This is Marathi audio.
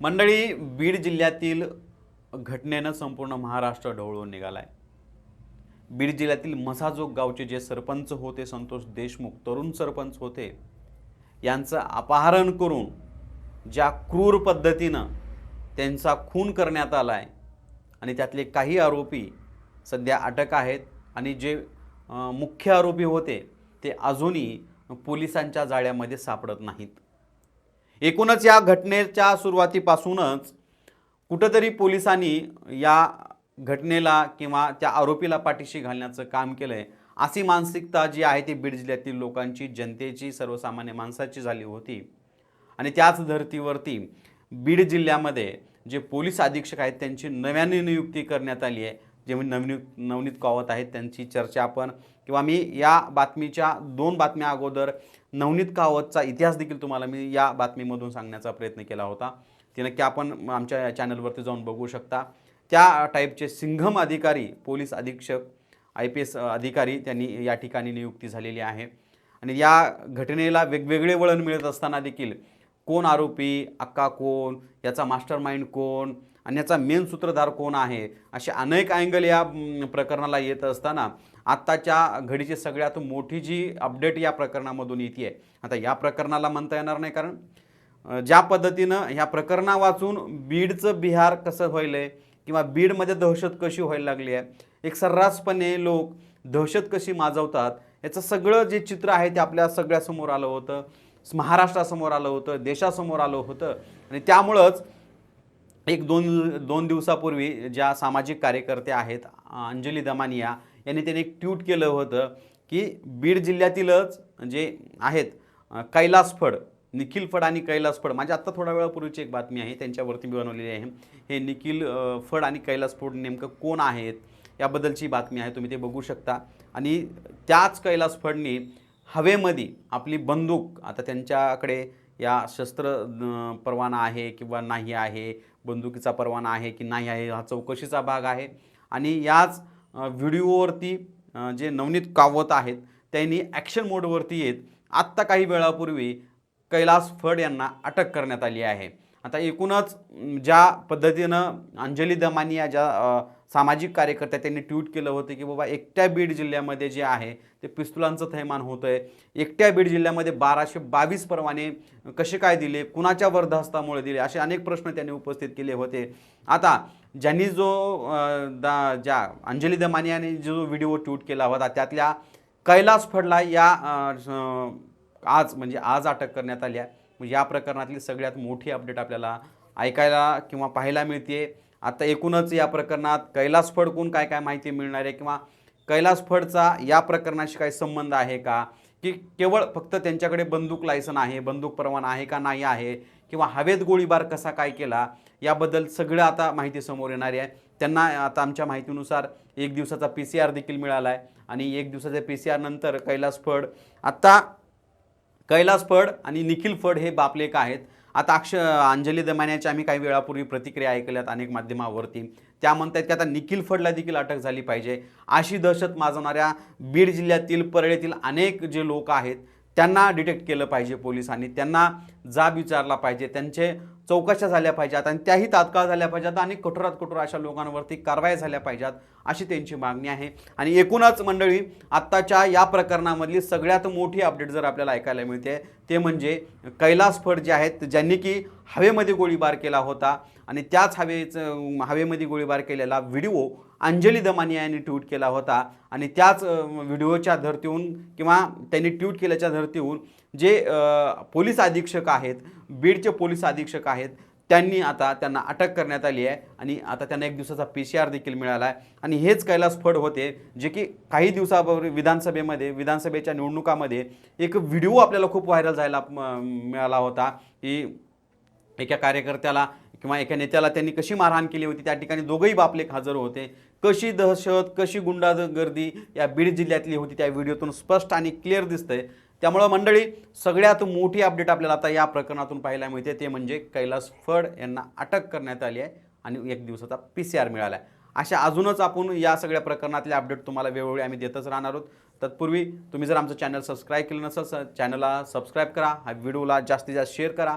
मंडळी बीड जिल्ह्यातील घटनेनं संपूर्ण महाराष्ट्र ढवळून निघालाय. बीड जिल्ह्यातील मसाजोग गावचे जे सरपंच होते संतोष देशमुख तरुण सरपंच होते यांचं अपहरण करून ज्या क्रूर पद्धतीनं त्यांचा खून करण्यात आला आहे आणि त्यातले काही आरोपी सध्या अटक आहेत आणि जे मुख्य आरोपी होते ते अजूनही पोलिसांच्या जाळ्यामध्ये सापडत नाहीत. एकूणच या घटनेच्या सुरुवातीपासूनच कुठंतरी पोलिसांनी या घटनेला किंवा त्या आरोपीला पाठीशी घालण्याचं काम केलं आहे अशी मानसिकता जी आहे ती बीड जिल्ह्यातील लोकांची जनतेची सर्वसामान्य माणसाची झाली होती. आणि त्याच धर्तीवरती बीड जिल्ह्यामध्ये जे पोलीस अधीक्षक आहेत त्यांची नव्याने नियुक्ती करण्यात आली आहे. जे मी नवनी नवनीत कावत आहेत त्यांची चर्चा आपण किंवा मी या बातमीच्या दोन बातम्या अगोदर नवनीत कावतचा इतिहास देखील तुम्हाला मी या बातमीमधून सांगण्याचा प्रयत्न केला होता. ती नक्की आपण आमच्या चॅनलवरती जाऊन बघू शकता. त्या टाईपचे सिंघम अधिकारी पोलीस अधीक्षक आय पी एस अधिकारी त्यांनी या ठिकाणी नियुक्ती झालेली आहे. आणि या घटनेला वेगवेगळे वळण मिळत असताना देखील कोण आरोपी अक्का कोण याचा मास्टर माइंड कोण आणि याचा मेन सूत्रधार कोण आहे? असे अनेक अँगल या प्रकरणाला येत असताना आत्ताच्या घडीची सगळ्यात मोठी जी अपडेट या प्रकरणामधून येते आहे आता या प्रकरणाला म्हणता येणार नाही कारण ज्या पद्धतीनं ह्या प्रकरणा वाचून बीडचं बिहार कसं व्हायलं आहे किंवा बीडमध्ये दहशत कशी व्हायला लागली आहे एक सर्रासपणे लोक दहशत कशी माजवतात याचं सगळं जे चित्र आहे ते आपल्या सगळ्यासमोर आलं होतं. महाराष्ट्रासमोर आलं होतं देशासमोर आलं होतं. आणि त्यामुळंच एक दोन दोन दिवसापूर्वी ज्या सामाजिक कार्यकर्त्या आहेत अंजली दमानिया यांनी त्यांनी एक ट्विट केलं होतं की बीड जिल्ह्यातीलच जे आहेत कैलास फड निखिल फड आणि कैलास फड माझ्या आत्ता थोड्या वेळापूर्वीची एक बातमी आहे त्यांच्यावरती मी बनवलेली आहे. हे निखिल फड आणि कैलास फड नेमकं कोण आहेत याबद्दलची बातमी आहे तुम्ही ते बघू शकता. आणि त्याच कैलास फडनी हवेमध्ये आपली बंदूक आता त्यांच्याकडे या शस्त्र परवाना आहे किंवा नाही आहे बंदुकीचा परवाना आहे की नाही आहे हा चौकशीचा भाग आहे. आणि याच व्हिडिओवरती जे नवनीत कावत आहेत त्यांनी ॲक्शन मोडवरती येत आत्ता काही वेळापूर्वी कैलास फड यांना अटक करण्यात आली आहे. आता एकूणच ज्या पद्धतीनं अंजली दमानिया ज्या सामाजिक कार्यकर्त्या त्यांनी ट्विट केलं होतं की बाबा एकट्या बीड जिल्ह्यामध्ये जे आहे ते पिस्तुलांचं थैमान होतं आहे एकट्या बीड जिल्ह्यामध्ये बाराशे बावीस परवाने कसे काय दिले? कुणाच्या वर्धहस्तामुळे दिले? असे अनेक प्रश्न त्यांनी उपस्थित केले होते. आता ज्यांनी जो दा ज्या अंजली दमानियाने जो व्हिडिओ ट्विट केला होता त्यातल्या कैलास फडला या आज म्हणजे आज अटक करण्यात आली आहे. या प्रकरणातली सगळ्यात मोठी अपडेट आपल्याला ऐकायला किंवा पाहायला मिळते आता एकूणच या प्रकरणात कैलास फडकून काय काय माहिती मिळणार आहे किंवा कैलास फडचा या प्रकरणाशी काही संबंध आहे का? की केवळ फक्त त्यांच्याकडे बंदूक लायसन आहे बंदूक परवाना आहे का नाही आहे? किंवा हवेत गोळीबार कसा काय केला? याबद्दल सगळं आता माहिती समोर येणारी आहे. त्यांना आता आमच्या माहितीनुसार एक दिवसाचा पी सी आर देखील मिळाला आहे आणि एक दिवसाच्या पी सी आर नंतर कैलास फड. आत्ता कैलास फड आणि निखिल फड हे बापलेक आहेत. आता अक्ष अंजली दमान्याच्या आम्ही काही वेळापूर्वी प्रतिक्रिया ऐकल्यात अनेक माध्यमावरती. त्या म्हणतात की आता निखिल फडला देखील अटक झाली पाहिजे. अशी दहशत माजवणाऱ्या बीड जिल्ह्यातील परळीतील अनेक जे लोक आहेत त्यांना डिटेक्ट केलं पाहिजे पोलिसांनी. त्यांना जाब विचारला पाहिजे. त्यांचे चौकशा झाल्या पाहिजेत आणि त्याही तात्काळ झाल्या पाहिजेत आणि कठोरात कठोर अशा लोकांवरती कारवाया झाल्या पाहिजेत अशी त्यांची मागणी आहे. आणि एकूणच मंडळी आत्ताच्या या प्रकरणामधली सगळ्यात मोठी अपडेट जर आपल्याला ऐकायला मिळते ते म्हणजे कैलास फड जे आहेत ज्यांनी की हवेमध्ये गोळीबार केला होता आणि त्याच हवेचं हवेमध्ये गोळीबार केलेला व्हिडिओ अंजली दमानिया यांनी ट्विट केला होता. आणि त्याच व्हिडिओच्या धर्तीहून किंवा त्यांनी ट्विट केल्याच्या धर्तीहून जे पोलीस अधीक्षक आहेत बीडचे पोलीस अधीक्षक आहेत त्यांनी आता त्यांना अटक करण्यात आली आहे आणि आता त्यांना एक दिवसाचा पी सी आर देखील मिळाला आहे. आणि हेच कैलास फड होते जे की काही दिवसापूर्वी विधानसभेमध्ये विधानसभेच्या निवडणुकामध्ये एक व्हिडिओ आपल्याला खूप व्हायरल जायला म, मिळाला होता की एका कार्यकर्त्याला किंवा एका नेत्याला त्यांनी कशी मारहाण केली होती त्या ठिकाणी दोघंही बापले हजर होते. कशी दहशत कशी गुंडागर्दी या बीड जिल्ह्यातली होती त्या व्हिडिओतून स्पष्ट आणि क्लिअर दिसतंय. त्यामुळं मंडळी सगळ्यात मोठी अपडेट आपल्याला आता या प्रकरणातून पाहायला मिळते ते म्हणजे कैलास फड यांना अटक करण्यात आली आहे आणि एक दिवसाचा पी सी आर मिळाला आहे अशा अजूनच आपण या सगळ्या प्रकरणातले अपडेट तुम्हाला वेळोवेळी आम्ही देतच राहणार आहोत. तत्पूर्वी तुम्ही जर आमचं चॅनल सबस्क्राईब केलं नसेल चॅनलला सबस्क्राईब करा हा व्हिडिओला जास्तीत जास्त शेअर करा.